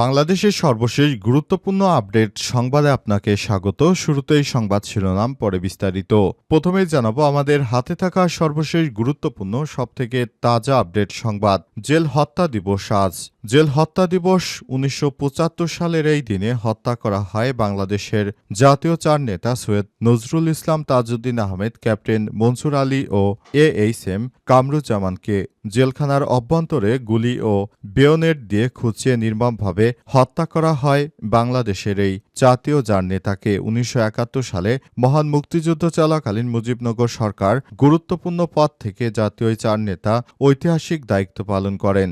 বাংলাদেশের সর্বশেষ গুরুত্বপূর্ণ আপডেট সংবাদে আপনাকে স্বাগত। শুরুতেই সংবাদ শিরোনাম, পরে বিস্তারিত। প্রথমে জানাব, আমাদের হাতে থাকা সর্বশেষ গুরুত্বপূর্ণ, সবথেকে তাজা আপডেট সংবাদ, জেল হত্যা দিবস আজ। জেল হত্যা দিবস উনিশশো পঁচাত্তর সালের এই দিনে হত্যা করা হয় বাংলাদেশের জাতীয় চার নেতা সৈয়দ নজরুল ইসলাম, তাজউদ্দিন আহমেদ, ক্যাপ্টেন মনসুর আলী ও এ এইচ এম কামরুজ্জামানকে। জেলখানার অভ্যন্তরে গুলি ও বেয়নেট দিয়ে খুঁচিয়ে নির্মমভাবে হত্যা করা হয় বাংলাদেশের এই জাতীয় যার নেতাকে উনিশশো একাত্তর সালে মহান মুক্তিযুদ্ধ চলাকালীন মুজিবনগর সরকার গুরুত্বপূর্ণ পদ থেকে জাতীয় চার নেতা ঐতিহাসিক দায়িত্ব পালন করেন।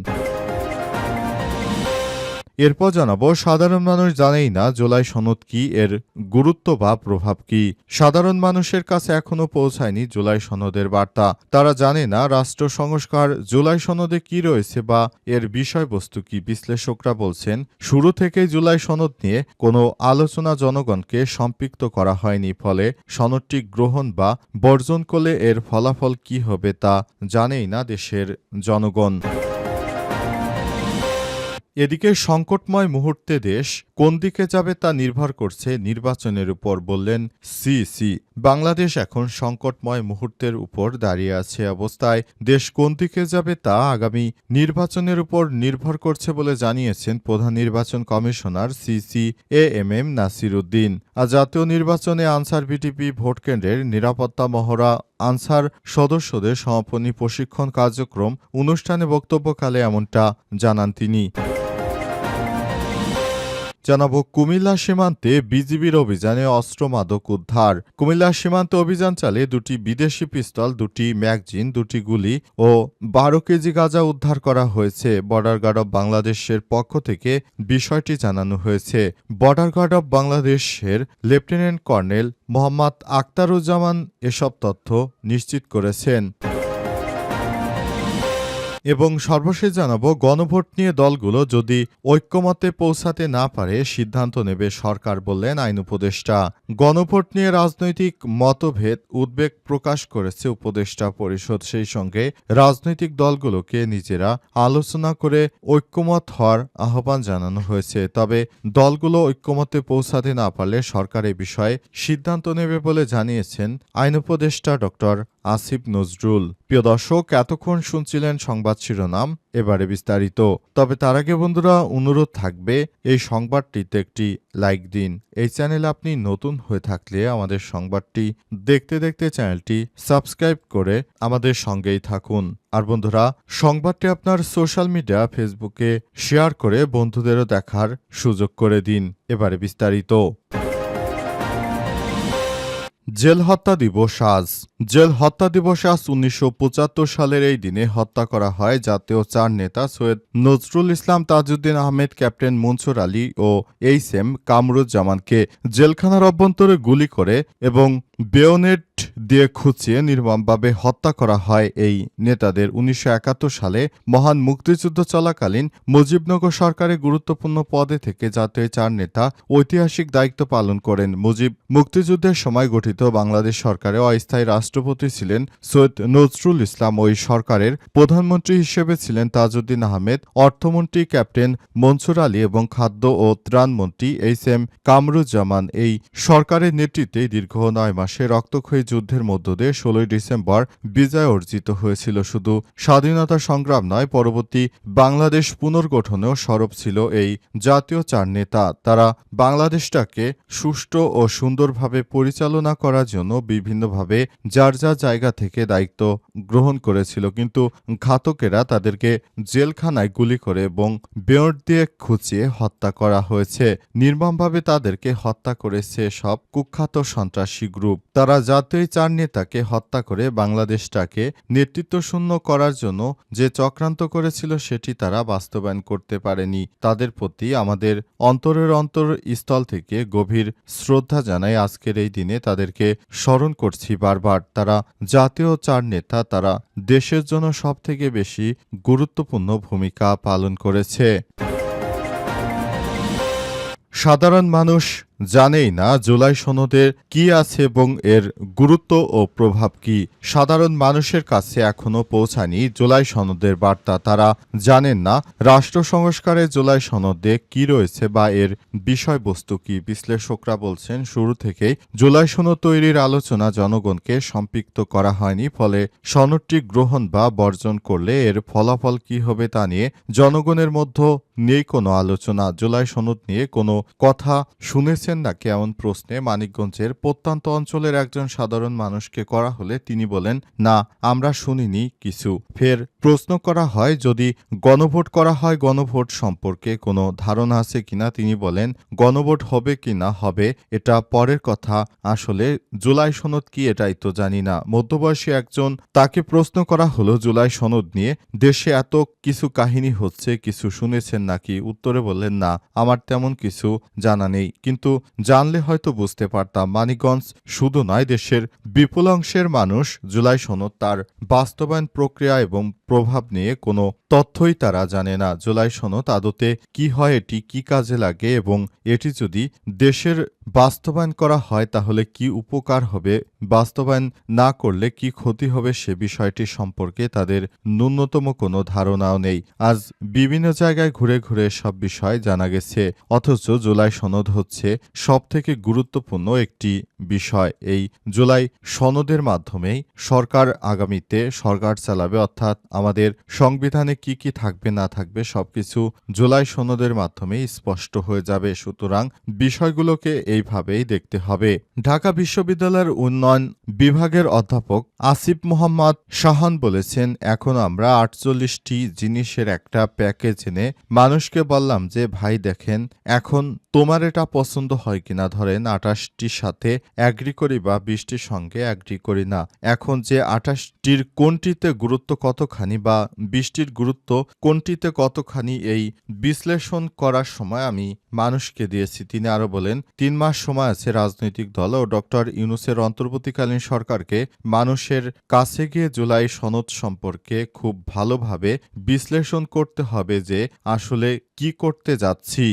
এরপর জানাব, সাধারণ মানুষ জানেই না জুলাই সনদ কি, এর গুরুত্ব বা প্রভাব কি। সাধারণ মানুষের কাছে এখনও পৌঁছায়নি জুলাই সনদের বার্তা। তারা জানে না রাষ্ট্র সংস্কার জুলাই সনদে কি রয়েছে বা এর বিষয়বস্তু কি, বিশ্লেষকরা বলছেন, শুরু থেকেই জুলাই সনদ নিয়ে কোনো আলোচনা জনগণকে সম্পৃক্ত করা হয়নি, ফলে সনদটি গ্রহণ বা বর্জন করলে এর ফলাফল কি হবে তা জানেই না দেশের জনগণ। এদিকে সংকটময় মুহূর্তে দেশ কোন দিকে যাবে তা নির্ভর করছে নির্বাচনের উপর বললেন সিসি। বাংলাদেশ এখন সংকটময় মুহূর্তের উপর দাঁড়িয়ে আছে অবস্থায়। দেশ কোন দিকে যাবে তা আগামী নির্বাচনের উপর নির্ভর করছে বলে জানিয়েছেন প্রধান নির্বাচন commissioner CC A M M Nasir Uddin. আর জাতীয় নির্বাচনে আনসার বিটিপি ভোট কেন্দ্রের নিরাপত্তা মহড়া আনসার সদস্যদের সমাপনী প্রশিক্ষণ কার্যক্রম অনুষ্ঠানে বক্তব্যকালে এমনটা জানান তিনি। জানাব, কুমিল্লা সীমান্তে বিজিবির অভিযানে অস্ত্র মাদক উদ্ধার। কুমিল্লা সীমান্তে অভিযান চালিয়ে দুটি বিদেশি পিস্তল, দুটি ম্যাগজিন, দুটি গুলি ও বারো কেজি গাঁজা উদ্ধার করা হয়েছে। বর্ডার গার্ড অব বাংলাদেশের পক্ষ থেকে বিষয়টি জানানো হয়েছে। বর্ডার গার্ড অব বাংলাদেশের লেফটেন্যান্ট কর্নেল মোহাম্মদ আক্তারুজ্জামান এসব তথ্য নিশ্চিত করেছেন। এবং সর্বশেষ জানাব, গণভোট নিয়ে দলগুলো যদি ঐক্যমতে পৌঁছাতে না পারে, সিদ্ধান্ত নেবে সরকার বললেন আইন উপদেষ্টা। গণভোট নিয়ে রাজনৈতিক মতভেদ উদ্বেগ প্রকাশ করেছে উপদেষ্টা পরিষদ। সেই সঙ্গে রাজনৈতিক দলগুলোকে নিজেরা আলোচনা করে ঐক্যমত হওয়ার আহ্বান জানানো হয়েছে। তবে দলগুলো ঐক্যমতে পৌঁছাতে না পারলে সরকার এ বিষয়ে সিদ্ধান্ত নেবে বলে জানিয়েছেন আইন উপদেষ্টা ডক্টর আসিফ নজরুল। প্রিয় দর্শক, এতক্ষণ শুনছিলেন সংবাদ শিরোনাম এবারে বিস্তারিত। তবে তার আগে বন্ধুরা, অনুরোধ থাকবে এই সংবাদটিতে একটি লাইক দিন। এই চ্যানেল আপনি নতুন হয়ে থাকলে আমাদের সংবাদটি দেখতে দেখতে চ্যানেলটি সাবস্ক্রাইব করে আমাদের সঙ্গেই থাকুন। আর বন্ধুরা, সংবাদটি আপনার সোশ্যাল মিডিয়া, ফেসবুকে শেয়ার করে বন্ধুদেরও দেখার সুযোগ করে দিন। এবারে বিস্তারিত। জেল হত্যা দিবস আজ। জেল হত্যা দিবস আজ উনিশশো পঁচাত্তর সালের এই দিনে হত্যা করা হয় জাতীয় চার নেতা সৈয়দ নজরুল ইসলাম তাজউদ্দিন আহমেদ, ক্যাপ্টেন মনসুর আলী ও এইচ এম কামরুজ্জামানকে জেলখানার অভ্যন্তরে গুলি করে এবং বেয়নেট দিয়ে খুঁচিয়ে নির্মমভাবে হত্যা করা হয়। এই নেতাদের উনিশশো একাত্তর সালে মহান মুক্তিযুদ্ধ চলাকালীন মুজিবনগর সরকারের গুরুত্বপূর্ণ পদে থেকে জাতীয় চার নেতা ঐতিহাসিক দায়িত্ব পালন করেন। মুজিব মুক্তিযুদ্ধের সময় গঠিত বাংলাদেশ সরকারে অস্থায়ী রাষ্ট্রপতি ছিলেন সৈয়দ নজরুল ইসলাম ওই সরকারের প্রধানমন্ত্রী হিসেবে ছিলেন তাজউদ্দিন আহমেদ, অর্থমন্ত্রী ক্যাপ্টেন মনসুর আলী এবং খাদ্য ও ত্রাণমন্ত্রী এইচ এম কামরুজ্জামান। এই সরকারের নেতৃত্বে দীর্ঘ নয় মাসে রক্তক্ষয়ী যুদ্ধের মধ্য দিয়ে ষোলোই ডিসেম্বর বিজয় অর্জিত হয়েছিল। শুধু স্বাধীনতা সংগ্রাম নয়, পরবর্তী বাংলাদেশ পুনর্গঠনেও সরব ছিল এই জাতীয় চার নেতা। তারা বাংলাদেশটাকে সুষ্ঠু ও সুন্দরভাবে পরিচালনা করার জন্য বিভিন্নভাবে যার যা জায়গা থেকে দায়িত্ব গ্রহণ করেছিল। কিন্তু ঘাতকেরা তাদেরকে জেলখানায় গুলি করে এবং বেয়ট দিয়ে খুঁচিয়ে হত্যা করা হয়েছে। নির্মমভাবে তাদেরকে হত্যা করেছে সব কুখ্যাত সন্ত্রাসী গ্রুপ। তারা জাতীয় চার নেতাকে হত্যা করে বাংলাদেশটাকে নেতৃত্বশূন্য করার জন্য যে চক্রান্ত করেছিল সেটি তারা বাস্তবায়ন করতে পারেনি। তাদের প্রতি আমাদের অন্তরের অন্তর স্থল থেকে গভীর শ্রদ্ধা জানাই আজকের এই দিনে। তাদেরকে স্মরণ করছি বারবার। তারা জাতীয় চার নেতা তারা দেশের জন্য সবথেকে বেশি গুরুত্বপূর্ণ ভূমিকা পালন করেছে। সাধারণ মানুষ জানেই না জুলাই সনদের কি আছে এবং এর গুরুত্ব ও প্রভাব কি। সাধারণ মানুষের কাছে এখনও পৌঁছায়নি জুলাই সনদের বার্তা। তারা জানেন না রাষ্ট্র সংস্কারে জুলাই সনদে কি রয়েছে বা এর বিষয়বস্তু কি। বিশ্লেষকরা বলছেন, শুরু থেকেই জুলাই সনদ তৈরির আলোচনা জনগণকে সম্পৃক্ত করা হয়নি, ফলে সনদটি গ্রহণ বা বর্জন করলে এর ফলাফল কি হবে তা নিয়ে জনগণের মধ্যে নেই কোনো আলোচনা। জুলাই সনদ নিয়ে কোনো কথা শুনেছেন নাকি এমন প্রশ্নে মানিকগঞ্জের প্রত্যন্ত অঞ্চলের একজন সাধারণ মানুষকে করা হলে তিনি বলেন, না, আমরা শুনিনি কিছু। ফের প্রশ্ন করা হয়, যদি গণভোট করা হয়, গণভোট সম্পর্কে কোনো ধারণা আছে কিনা? তিনি বলেন, গণভোট হবে কি না হবে, এটা পরের কথা। আসলে জুলাই সনদ কি এটাই তো জানি না। মধ্যবয়সী একজন তাকে প্রশ্ন করা হলো, জুলাই সনদ নিয়ে দেশে এত কিছু কাহিনী হচ্ছে, কিছু শুনেছেন নাকি? উত্তরে বললেন, না, আমার তেমন কিছু জানা নেই। কিন্তু জানলে হয়তো বুঝতে পারতাম মানিকগঞ্জ শুধু নয়, দেশের বিপুল অংশের মানুষ জুলাই সনদ তার বাস্তবায়ন প্রক্রিয়া এবং প্রভাব নিয়ে কোনো তথ্যই তারা জানে না। জুলাই সনদ আদতে কি হয়, এটি কি কাজে লাগে এবং এটি যদি দেশের বাস্তবায়ন করা হয়, তাহলে কি উপকার হবে? বাস্তবায়ন না করলে কি ক্ষতি হবে সে বিষয়টি সম্পর্কে তাদের ন্যূনতম কোনো ধারণাও নেই। আজ বিভিন্ন জায়গায় ঘুরে ঘুরে সব বিষয় জানা গেছে। অথচ জুলাই সনদ হচ্ছে সবথেকে গুরুত্বপূর্ণ একটি বিষয়। এই জুলাই সনদের মাধ্যমেই সরকার আগামীতে সরকার চালাবে, অর্থাৎ আমাদের সংবিধানে কি কি থাকবে, না থাকবে, সবকিছু জুলাই সনদের মাধ্যমেই স্পষ্ট হয়ে যাবে। সুতরাং বিষয়গুলোকে এইভাবেই দেখতে হবে। ঢাকা বিশ্ববিদ্যালয়ের উন্নয়ন বিভাগের অধ্যাপক আসিফ মোহাম্মদ শাহান বলেছেন, এখন আমরা আটচল্লিশটি জিনিসের একটা প্যাকেজ এনে মানুষকে বললাম যে, ভাই দেখেন, এখন তোমার এটা পছন্দ হয় কিনা? ধরেন আটাশটির সাথে অ্যাগ্রি করি বা বিশটির সঙ্গে অ্যাগ্রি করি না। এখন যে আটাশটির কোনটিতে গুরুত্ব কতখানি বা বৃষ্টির গুরুত্ব কোনটিতে কতখানি এই বিশ্লেষণ করার সময় আমি মানুষকে দিয়েছি। তিনি আরও বলেন, তিন মাস সময় আছে রাজনৈতিক দল ও ডক্টর ইউনুসের অন্তর্বর্তীকালীন সরকারকে মানুষের কাছে গিয়ে জুলাই সনদ সম্পর্কে খুব ভালোভাবে বিশ্লেষণ করতে হবে যে আসলে কি করতে যাচ্ছি।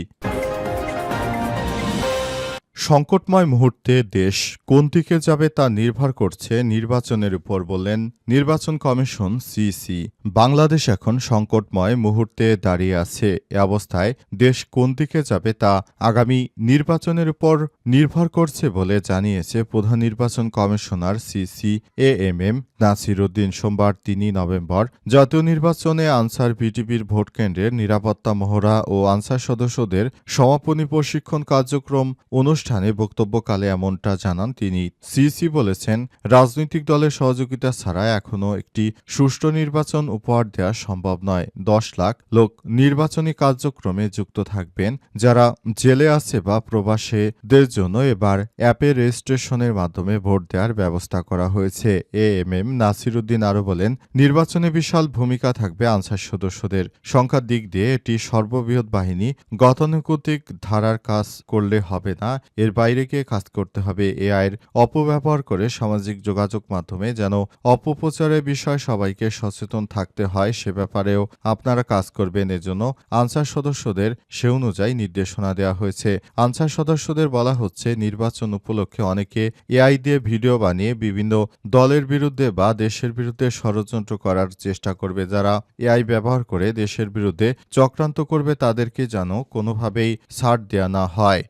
সংকটময় মুহূর্তে দেশ কোন দিকে যাবে তা নির্ভর করছে নির্বাচনের উপর বললেন নির্বাচন কমিশন সিসি। বাংলাদেশ এখন সংকটময় মুহূর্তে দাঁড়িয়ে আছে এ অবস্থায় দেশ কোন দিকে যাবে তা আগামী নির্বাচনের উপর নির্ভর করছে বলে জানিয়েছে প্রধান নির্বাচন commissioner CC A M M Nasir Uddin সোমবার তিনই নভেম্বর জাতীয় নির্বাচনে আনসার বিটিপির ভোট কেন্দ্রের নিরাপত্তা মহড়া ও আনসার সদস্যদের সমাপনী প্রশিক্ষণ কার্যক্রম অনুষ্ঠানে বক্তব্যকালে এমনটা জানান তিনি। সিসি বলেছেন, রাজনৈতিক দলের সহযোগিতা ছাড়া এখনও একটি সুষ্ঠু নির্বাচন উপহার দেওয়া সম্ভব নয়। দশ লাখ লোক নির্বাচনী কার্যক্রমে যুক্ত থাকবেন। যারা জেলে আছে বা প্রবাসীদের জন্য এবার অ্যাপে রেজিস্ট্রেশনের মাধ্যমে ভোট দেওয়ার ব্যবস্থা করা হয়েছে। এ এম এম নাসিরুদ্দিন আরও বলেন, নির্বাচনে বিশাল ভূমিকা থাকবে আনসার সদস্যদের। সংখ্যার দিক দিয়ে এটি সর্ববৃহৎ বাহিনী গতানুগতিক ধারার কাজ করলে হবে না। এর বাইরে গিয়ে কাজ করতে হবে এআইয়ের অপব্যবহার করে সামাজিক যোগাযোগ মাধ্যমে যেন অপপ্রচারের বিষয়ে সবাইকে সচেতন থাকতে হয়, সে ব্যাপারেও আপনারা কাজ করবেন। এজন্য আনসার সদস্যদের সে অনুযায়ী নির্দেশনা দেওয়া হয়েছে। আনসার সদস্যদের বলা হচ্ছে, নির্বাচন উপলক্ষে অনেকে এআই দিয়ে ভিডিও বানিয়ে বিভিন্ন দলের বিরুদ্ধে বা দেশের বিরুদ্ধে ষড়যন্ত্র করার চেষ্টা করবে। যারা এআই ব্যবহার করে দেশের বিরুদ্ধে চক্রান্ত করবে, তাদেরকে যেন কোনোভাবেই ছাড় দেয়া না হয়।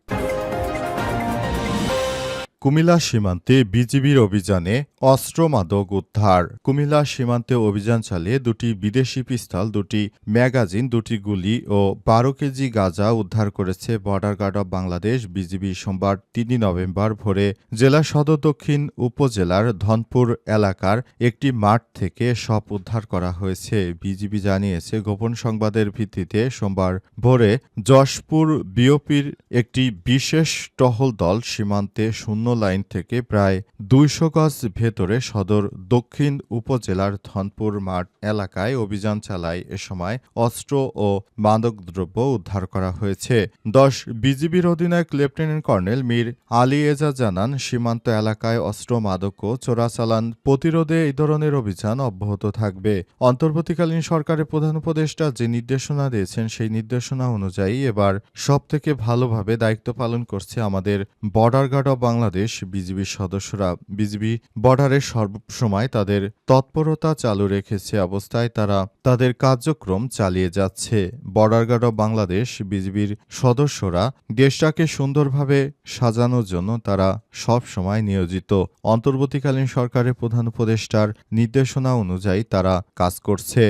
কুমিল্লা সীমান্তে বিজিবির অভিযানে অস্ত্র মাদক উদ্ধার। কুমিল্লা সীমান্তে অভিযান চালিয়ে দুটি বিদেশি পিস্তল, দুটি ম্যাগাজিন, দুটি গুলি ও বারো কেজি গাঁজা উদ্ধার করেছে border guard of Bangladesh BGB সোমবার তিনই নভেম্বর ভোরে জেলা সদর দক্ষিণ উপজেলার ধনপুর এলাকার একটি মাঠ থেকে সব উদ্ধার করা হয়েছে। বিজিবি জানিয়েছে, গোপন সংবাদের ভিত্তিতে সোমবার ভোরে যশপুর বিওপির একটি বিশেষ টহল দল সীমান্তে শূন্য লাইন থেকে প্রায় দুইশো গজ ভেতরে সদর দক্ষিণ উপজেলার ধনপুর মাঠ এলাকায় অভিযান চালায় এ সময় অস্ত্র ও মাদকদ্রব্য উদ্ধার করা হয়েছে। দশ বিজিবির অধিনায়ক লেফটেন্যান্ট কর্নেল মীর আলী এজা জানান, সীমান্ত এলাকায় অস্ত্র, মাদক ও চোরাচালান প্রতিরোধে এই ধরনের অভিযান অব্যাহত থাকবে। অন্তর্বর্তীকালীন সরকারের প্রধান উপদেষ্টা যে নির্দেশনা দিয়েছেন, সেই নির্দেশনা অনুযায়ী এবার সবথেকে ভালোভাবে দায়িত্ব পালন করছে আমাদের বর্ডার গার্ড অব বাংলাদেশ বিজিবির সদস্যরা বিজিবি বর্ডারে সর্বসময় তাদের তৎপরতা চালু রেখেছে অবস্থায় তারা তাদের কার্যক্রম চালিয়ে যাচ্ছে। বর্ডার গার্ড অব বাংলাদেশ বিজিবির সদস্যরা দেশটাকে সুন্দরভাবে সাজানোর জন্য তারা সব সময় নিয়োজিত। অন্তর্বর্তীকালীন সরকারের প্রধান উপদেষ্টার নির্দেশনা অনুযায়ী তারা কাজ করছে।